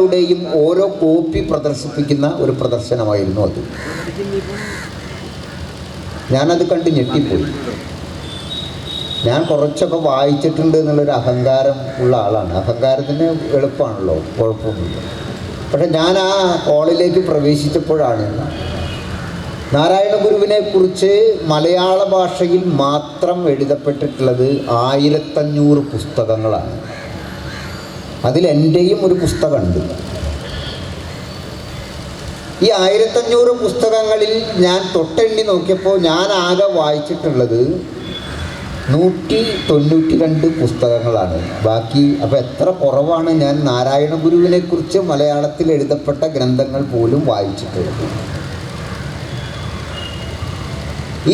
യും ഓരോ കോപ്പി പ്രദർശിപ്പിക്കുന്ന ഒരു പ്രദർശനമായിരുന്നു അത്. ഞാനത് കണ്ട് ഞെട്ടിപ്പോയി. ഞാൻ കുറച്ചൊക്കെ വായിച്ചിട്ടുണ്ട് എന്നുള്ളൊരു അഹങ്കാരം ഉള്ള ആളാണ്. അഹങ്കാരത്തിന് എളുപ്പമാണല്ലോ കുഴപ്പമൊന്നുമില്ല. പക്ഷെ ഞാൻ ആ ഹോളിലേക്ക് പ്രവേശിച്ചപ്പോഴാണ് നാരായണ ഗുരുവിനെ കുറിച്ച് മലയാള ഭാഷയിൽ മാത്രം എഴുതപ്പെട്ടിട്ടുള്ളത് ആയിരത്തഞ്ഞൂറ് പുസ്തകങ്ങളാണ്. അതിൽ എന്റെയും ഒരു പുസ്തകമുണ്ട്. ഈ ആയിരത്തഞ്ഞൂറ് പുസ്തകങ്ങളിൽ ഞാൻ തൊട്ടെണ്ണി നോക്കിയപ്പോൾ ഞാൻ ആകെ വായിച്ചിട്ടുള്ളത് നൂറ്റി തൊണ്ണൂറ്റി രണ്ട് പുസ്തകങ്ങളാണ്. ബാക്കി അപ്പോൾ എത്ര കുറവാണ് ഞാൻ നാരായണ ഗുരുവിനെക്കുറിച്ച് മലയാളത്തിൽ എഴുതപ്പെട്ട ഗ്രന്ഥങ്ങൾ പോലും വായിച്ചിട്ടുള്ളത്.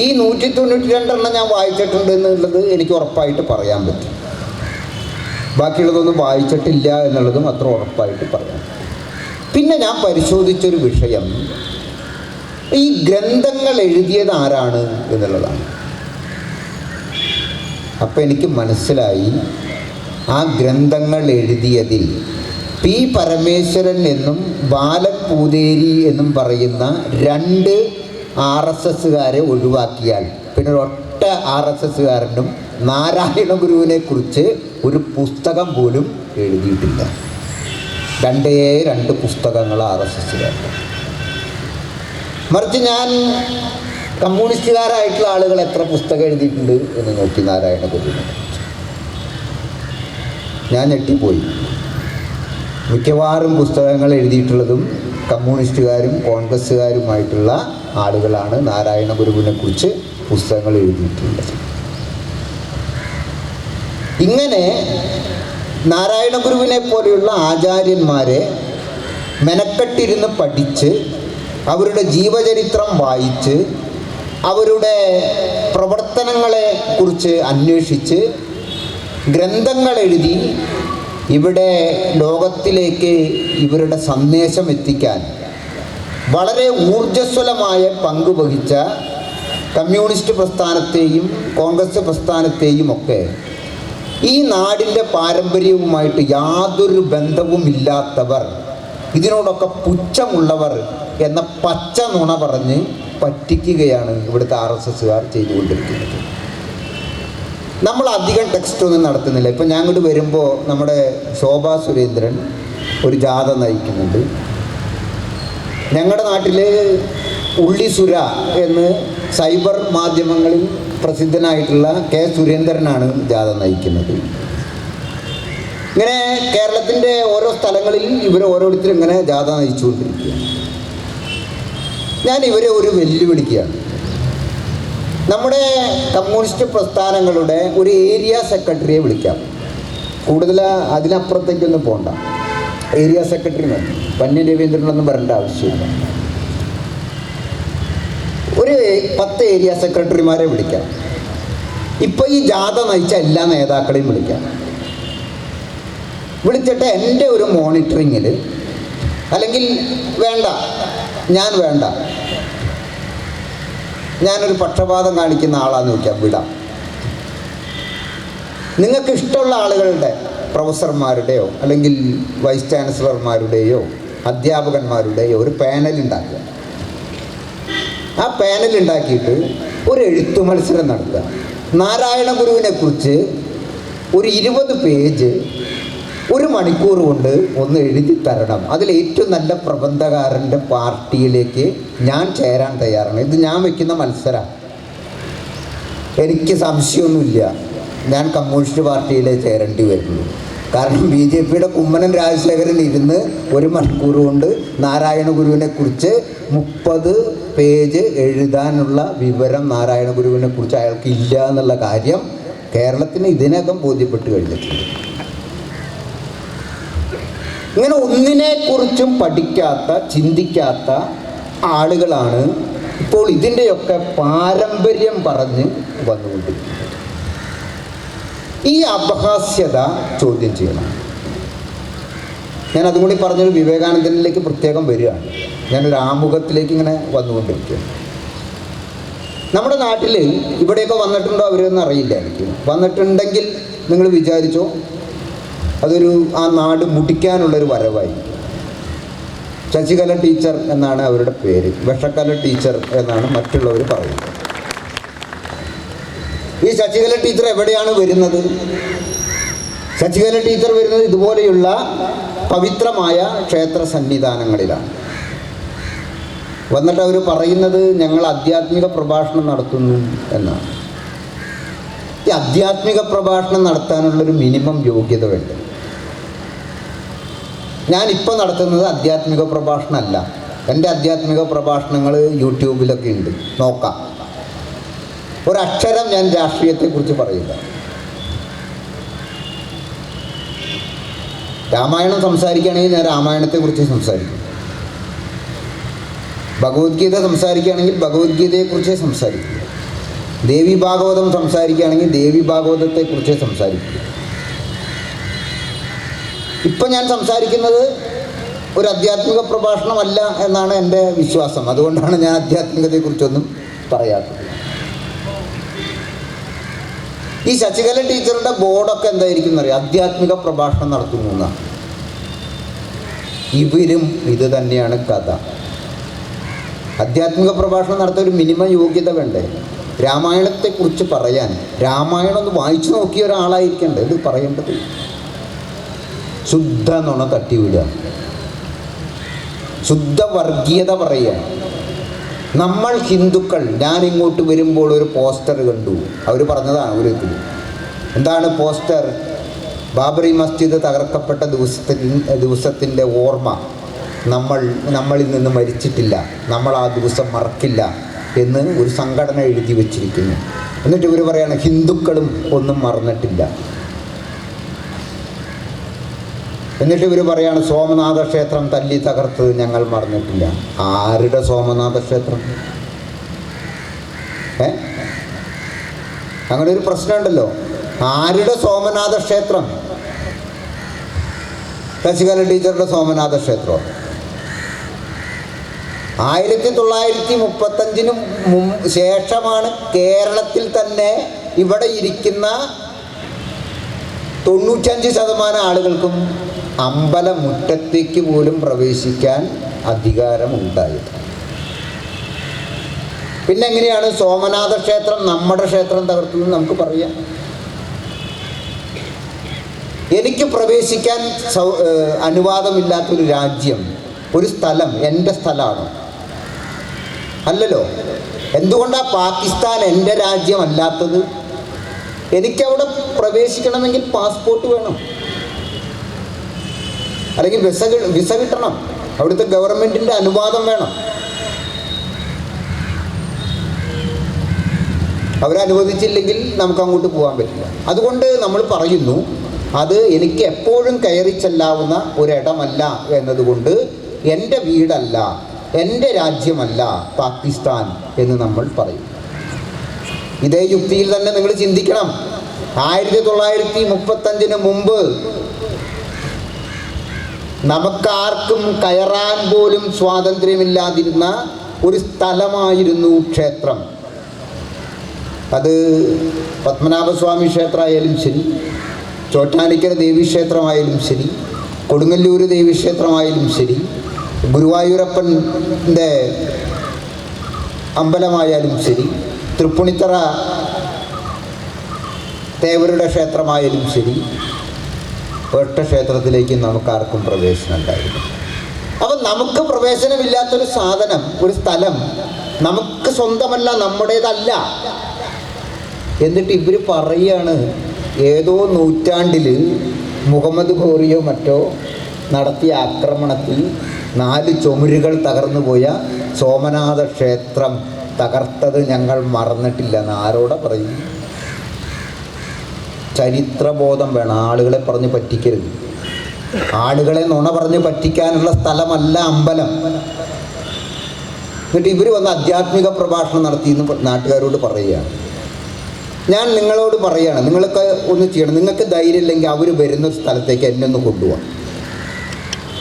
ഈ നൂറ്റി തൊണ്ണൂറ്റി രണ്ടെണ്ണം ഞാൻ വായിച്ചിട്ടുണ്ട് എന്നുള്ളത് എനിക്ക് ഉറപ്പായിട്ട് പറയാൻ പറ്റും. ബാക്കിയുള്ളതൊന്നും വായിച്ചിട്ടില്ല എന്നുള്ളതും അത്ര ഉറപ്പായിട്ട് പറയാം. പിന്നെ ഞാൻ പരിശോധിച്ചൊരു വിഷയം. ഈ ഗ്രന്ഥങ്ങൾ എഴുതിയത് ആരാണ് എന്നുള്ളതാണ്. അപ്പം എനിക്ക് മനസ്സിലായി ആ ഗ്രന്ഥങ്ങൾ എഴുതിയതിൽ പി പരമേശ്വരൻ എന്നും ബാലൻ പൂതേരി എന്നും പറയുന്ന രണ്ട് ആർ എസ് എസ്സുകാരെ ഒഴിവാക്കിയാൽ പിന്നെ ഒറ്റ ആർ എസ് എസ്സുകാരനും നാരായണ ഗുരുവിനെ കുറിച്ച് ഒരു പുസ്തകം പോലും എഴുതിയിട്ടില്ല. രണ്ടേ രണ്ട് പുസ്തകങ്ങൾ ആർ എസ് എസ്സുകാരുടെ. മറിച്ച് ഞാൻ കമ്മ്യൂണിസ്റ്റുകാരായിട്ടുള്ള ആളുകൾ എത്ര പുസ്തകം എഴുതിയിട്ടുണ്ട് എന്ന് നോക്കി നാരായണ ഗുരുവിനെ ഞാൻ ഞെട്ടിപ്പോയി. മിക്കവാറും പുസ്തകങ്ങൾ എഴുതിയിട്ടുള്ളതും കമ്മ്യൂണിസ്റ്റുകാരും കോൺഗ്രസ്സുകാരുമായിട്ടുള്ള ആളുകളാണ് നാരായണ ഗുരുവിനെ കുറിച്ച് പുസ്തകങ്ങൾ എഴുതിയിട്ടുള്ളത് ഇങ്ങനെ നാരായണ ഗുരുവിനെ പോലെയുള്ള ആചാര്യന്മാരെ മെനക്കെട്ടിരുന്ന് പഠിച്ച് അവരുടെ ജീവചരിത്രം വായിച്ച് അവരുടെ പ്രവർത്തനങ്ങളെ കുറിച്ച് അന്വേഷിച്ച് ഗ്രന്ഥങ്ങൾ എഴുതി ഇവിടെ ലോകത്തിലേക്ക് ഇവരുടെ സന്ദേശം എത്തിക്കാൻ വളരെ ഊർജസ്വലമായ പങ്ക് വഹിച്ച കമ്മ്യൂണിസ്റ്റ് പ്രസ്ഥാനത്തെയും കോൺഗ്രസ് പ്രസ്ഥാനത്തെയും ഒക്കെ ഈ നാടിന്റെ പാരമ്പര്യവുമായിട്ട് യാതൊരു ബന്ധവുമില്ലാത്തവർ ഇതിനോടൊക്കെ പുച്ഛമുള്ളവർ എന്ന പച്ച നുണ പറഞ്ഞ് പറ്റിക്കുകയാണ് ഇവിടുത്തെ ആർ എസ് എസ്സുകാർ ചെയ്തുകൊണ്ടിരിക്കുന്നത്. നമ്മൾ അധികം ടെക്സ്റ്റ് ഒന്നും നടത്തുന്നില്ല. ഇപ്പം ഞാൻ ഇങ്ങോട്ട് വരുമ്പോൾ നമ്മുടെ ശോഭാ സുരേന്ദ്രൻ ഒരു ജാഥ നയിക്കുന്നുണ്ട്. ഞങ്ങളുടെ നാട്ടിൽ ഉള്ളിസുര എന്ന് സൈബർ മാധ്യമങ്ങളിൽ പ്രസിദ്ധനായിട്ടുള്ള കെ സുരേന്ദ്രനാണ് ജാഥ നയിക്കുന്നത്. ഇങ്ങനെ കേരളത്തിന്റെ ഓരോ സ്ഥലങ്ങളിൽ ഇവർ ഓരോരുത്തരും ഇങ്ങനെ ജാഥ നയിച്ചുകൊണ്ടിരിക്കുകയാണ്. ഞാൻ ഇവരെ ഒരു വെല്ലുവിളിക്കുകയാണ്. നമ്മുടെ കമ്മ്യൂണിസ്റ്റ് പ്രസ്ഥാനങ്ങളുടെ ഒരു ഏരിയ സെക്രട്ടറിയെ വിളിക്കാം. കൂടുതൽ അതിനപ്പുറത്തേക്കൊന്നും പോകണ്ട ഏരിയ സെക്രട്ടറി മതി പന്നി രവീന്ദ്രനൊന്നും വരേണ്ട ആവശ്യമില്ല. ഒരു പത്ത് ഏരിയ സെക്രട്ടറിമാരെ വിളിക്കാം. ഇപ്പൊ ഈ ജാഥ നയിച്ച എല്ലാ നേതാക്കളെയും വിളിക്കാം. വിളിച്ചിട്ട് എന്റെ ഒരു മോണിറ്ററിങ്ങിൽ അല്ലെങ്കിൽ വേണ്ട ഞാൻ വേണ്ട. ഞാനൊരു പക്ഷപാതം കാണിക്കുന്ന ആളാന്ന് നോക്കിയാൽ വിടാം. നിങ്ങൾക്ക് ഇഷ്ടമുള്ള ആളുകളുടെ പ്രൊഫസർമാരുടെയോ അല്ലെങ്കിൽ വൈസ് ചാൻസലർമാരുടെയോ അധ്യാപകന്മാരുടെയോ ഒരു പാനൽ ഉണ്ടാക്കുക. ആ പാനൽ ഉണ്ടാക്കിയിട്ട് ഒരു എഴുത്തു മത്സരം നടത്തുക. നാരായണ ഗുരുവിനെ കുറിച്ച് ഒരു ഇരുപത് പേജ് ഒരു മണിക്കൂർ കൊണ്ട് ഒന്ന് എഴുതി തരണം. അതിൽ ഏറ്റവും നല്ല പ്രബന്ധകാരന്റെ പാർട്ടിയിലേക്ക് ഞാൻ ചേരാൻ തയ്യാറാണ്. ഇത് ഞാൻ വെക്കുന്ന മത്സരം. എനിക്ക് സംശയമൊന്നുമില്ല. ഞാൻ കമ്മ്യൂണിസ്റ്റ് പാർട്ടിയിലെ ചേരേണ്ടി വരുന്നു. കാരണം ബി ജെ പിയുടെ കുമ്മനം രാജശേഖരൻ ഇരുന്ന് ഒരു മണിക്കൂർ കൊണ്ട് നാരായണ ഗുരുവിനെ കുറിച്ച് മുപ്പത് പേജ് എഴുതാനുള്ള വിവരം നാരായണ ഗുരുവിനെ കുറിച്ച് അയാൾക്ക് ഇല്ല എന്നുള്ള കാര്യം കേരളത്തിന് ഇതിനകം ബോധ്യപ്പെട്ട് കഴിഞ്ഞിട്ടുണ്ട്. ഇങ്ങനെ ഒന്നിനെക്കുറിച്ചും പഠിക്കാത്ത ചിന്തിക്കാത്ത ആളുകളാണ് ഇപ്പോൾ ഇതിന്റെയൊക്കെ പാരമ്പര്യം പറഞ്ഞ് വന്നുകൊണ്ടിരിക്കുന്നത്. ഈ അപഹാസ്യത ചോദ്യം ചെയ്യണം. ഞാൻ അതും കൂടി പറഞ്ഞൊരു വിവേകാനന്ദനിലേക്ക് പ്രത്യേകം വരികയാണ്. ഞാനൊരു ആമുഖത്തിലേക്ക് ഇങ്ങനെ വന്നുകൊണ്ടിരിക്കുകയാണ്. നമ്മുടെ നാട്ടിൽ ഇവിടെയൊക്കെ വന്നിട്ടുണ്ടോ അവരെന്ന് അറിയില്ല എനിക്ക് വന്നിട്ടുണ്ടെങ്കിൽ നിങ്ങൾ വിചാരിച്ചോ അതൊരു ആ നാട് മുടിക്കാനുള്ളൊരു വരവായി ശശികല ടീച്ചർ എന്നാണ് അവരുടെ പേര് വിഷക്കല ടീച്ചർ എന്നാണ് മറ്റുള്ളവർ പറയുന്നത്. ഈ ശശികല ടീച്ചർ എവിടെയാണ് വരുന്നത്? ശശികല ടീച്ചർ വരുന്നത് ഇതുപോലെയുള്ള പവിത്രമായ ക്ഷേത്ര സന്നിധാനങ്ങളിലാണ്. വന്നിട്ട് അവർ പറയുന്നത് ഞങ്ങൾ ആധ്യാത്മിക പ്രഭാഷണം നടത്തുന്നു എന്നാണ്. ഈ ആധ്യാത്മിക പ്രഭാഷണം നടത്താനുള്ളൊരു മിനിമം യോഗ്യത വേണ്ട ഞാനിപ്പോൾ നടത്തുന്നത് ആധ്യാത്മിക പ്രഭാഷണമല്ല. എന്റെ ആധ്യാത്മിക പ്രഭാഷണങ്ങൾ യൂട്യൂബിലൊക്കെ ഉണ്ട്. നോക്കാം. ഒരക്ഷരം ഞാൻ രാഷ്ട്രീയത്തെക്കുറിച്ച് പറയില്ല രാമായണം സംസാരിക്കുകയാണെങ്കിൽ ഞാൻ രാമായണത്തെക്കുറിച്ച് സംസാരിക്കും. ഭഗവത്ഗീത സംസാരിക്കുകയാണെങ്കിൽ ഭഗവത്ഗീതയെക്കുറിച്ചേ സംസാരിക്കും. ദേവി ഭാഗവതം സംസാരിക്കുകയാണെങ്കിൽ ദേവി ഭാഗവതത്തെക്കുറിച്ച് സംസാരിക്കും. ഇപ്പം ഞാൻ സംസാരിക്കുന്നത് ഒരു ആധ്യാത്മിക പ്രഭാഷണമല്ല എന്നാണ് എന്റെ വിശ്വാസം. അതുകൊണ്ടാണ് ഞാൻ ആധ്യാത്മികതയെക്കുറിച്ചൊന്നും പറയാത്തത്. ഈ ശശികല ടീച്ചറുടെ ബോർഡൊക്കെ എന്തായിരിക്കും എന്നറിയാം ആധ്യാത്മിക പ്രഭാഷണം നടത്തുന്നു ഇവരും ഇത് തന്നെയാണ് കഥ. ആധ്യാത്മിക പ്രഭാഷണം നടത്താൻ ഒരു മിനിമം യോഗ്യത വേണ്ടേ രാമായണത്തെക്കുറിച്ച് പറയാൻ. രാമായണം ഒന്ന് വായിച്ചു നോക്കിയ ഒരാളായിരിക്കണ്ടേ? ഇത് പറയേണ്ടത്. ശുദ്ധ നുണ തട്ടിവിടുക. ശുദ്ധ വർഗീയത പറയുക. നമ്മൾ ഹിന്ദുക്കൾ ഞാൻ ഇങ്ങോട്ട് വരുമ്പോൾ ഒരു പോസ്റ്റർ കണ്ടു. അവർ പറഞ്ഞതാണ് ഒരു ഇതിൽ എന്താണ് പോസ്റ്റർ? ബാബറി മസ്ജിദ് തകർക്കപ്പെട്ട ദിവസത്തിൽ ദിവസത്തിന്റെ ഓർമ്മ. നമ്മൾ നമ്മളിൽ നിന്ന് മരിച്ചിട്ടില്ല. നമ്മൾ ആ ദിവസം മറക്കില്ല എന്ന് ഒരു സംഘടന എഴുതി വച്ചിരിക്കുന്നു. എന്നിട്ട് ഇവർ പറയാണ് ഹിന്ദുക്കളും ഒന്നും മറന്നിട്ടില്ല. എന്നിട്ട് ഇവർ പറയാണ് സോമനാഥ ക്ഷേത്രം തല്ലി തകർത്തത് ഞങ്ങൾ മറന്നിട്ടില്ല. ആരുടെ സോമനാഥ ക്ഷേത്രം ഏ? അങ്ങനെ ഒരു പ്രശ്നമുണ്ടല്ലോ. ആരുടെ സോമനാഥ ക്ഷേത്രം ശശികല ടീച്ചറുടെ സോമനാഥ ക്ഷേത്രം ആയിരത്തി തൊള്ളായിരത്തി മുപ്പത്തഞ്ചിന് ശേഷമാണ് കേരളത്തിൽ തന്നെ ഇവിടെ ഇരിക്കുന്ന തൊണ്ണൂറ്റഞ്ച് ശതമാനം ആളുകൾക്കും അമ്പലമുറ്റത്തേക്ക് പോലും പ്രവേശിക്കാൻ അധികാരമുണ്ടായത്. പിന്നെ എങ്ങനെയാണ് സോമനാഥ ക്ഷേത്രം നമ്മുടെ ക്ഷേത്രം തകർത്തതെന്ന് നമുക്ക് പറയാം. എനിക്ക് പ്രവേശിക്കാൻ സൗ അനുവാദമില്ലാത്തൊരു രാജ്യം ഒരു സ്ഥലം എന്റെ സ്ഥലമാണ്. അല്ലല്ലോ? എന്തുകൊണ്ടാണ് പാകിസ്ഥാൻ എന്റെ രാജ്യമല്ലാത്തത്? എനിക്കവിടെ പ്രവേശിക്കണമെങ്കിൽ പാസ്പോർട്ട് വേണം. അല്ലെങ്കിൽ വിസ വിസ കിട്ടണം. അവിടുത്തെ ഗവൺമെന്റിന്റെ അനുവാദം വേണം. അവരനുവദിച്ചില്ലെങ്കിൽ നമുക്ക് അങ്ങോട്ട് പോകാൻ പറ്റില്ല. അതുകൊണ്ട് നമ്മൾ പറയുന്നു അത് എനിക്ക് എപ്പോഴും കയറി ചെല്ലാവുന്ന ഒരിടമല്ല എന്നതുകൊണ്ട് എന്റെ വീടല്ല എന്റെ രാജ്യമല്ല പാകിസ്ഥാൻ എന്ന് നമ്മൾ പറയും. ഇതേ യുക്തിയിൽ തന്നെ നിങ്ങൾ ചിന്തിക്കണം. ആയിരത്തി തൊള്ളായിരത്തി മുപ്പത്തഞ്ചിന് മുമ്പ് നമുക്കാർക്കും കയറാൻ പോലും സ്വാതന്ത്ര്യമില്ലാതിരുന്ന ഒരു സ്ഥലമായിരുന്നു ക്ഷേത്രം. അത് പത്മനാഭസ്വാമി ക്ഷേത്രമായാലും ശരി ചോട്ടാനിക്കര ദേവീക്ഷേത്രമായാലും ശരി കൊടുങ്ങല്ലൂർ ദേവീക്ഷേത്രമായാലും ശരി ഗുരുവായൂരപ്പന്റെ അമ്പലമായാലും ശരി തൃപ്പുണിത്തറ ദേവരുടെ ക്ഷേത്രമായാലും ശരി ഒറ്റ ക്ഷേത്രത്തിലേക്ക് നമുക്കാർക്കും പ്രവേശനം ഉണ്ടായിരുന്നു. അപ്പം നമുക്ക് പ്രവേശനമില്ലാത്തൊരു സാധനം ഒരു സ്ഥലം നമുക്ക് സ്വന്തമല്ല നമ്മുടേതല്ല. എന്നിട്ട് ഇവർ പറയുകയാണ് ഏതോ നൂറ്റാണ്ടിൽ മുഹമ്മദ് ഖോറിയോ മറ്റോ നടത്തിയ ആക്രമണത്തിൽ നാല് ചുമരുകൾ തകർന്നു പോയ സോമനാഥ ക്ഷേത്രം തകർത്തത് ഞങ്ങൾ മറന്നിട്ടില്ല എന്ന് ആരോടെ പറയും ചരിത്രബോധം വേണം. ആളുകളെ പറഞ്ഞ് പറ്റിക്കരുത്. ആളുകളെ നുണ പറഞ്ഞ് പറ്റിക്കാനുള്ള സ്ഥലമല്ല അമ്പലം. എന്നിട്ട് ഇവർ വന്ന് ആധ്യാത്മിക പ്രഭാഷണം നടത്തി എന്ന് നാട്ടുകാരോട് പറയുകയാണ് ഞാൻ നിങ്ങളോട് പറയുകയാണ് നിങ്ങൾക്ക് ഒന്ന് ചെയ്യണം. നിങ്ങൾക്ക് ധൈര്യം ഇല്ലെങ്കിൽ അവർ വരുന്ന സ്ഥലത്തേക്ക് എന്നെ ഒന്ന് കൊണ്ടുപോകാം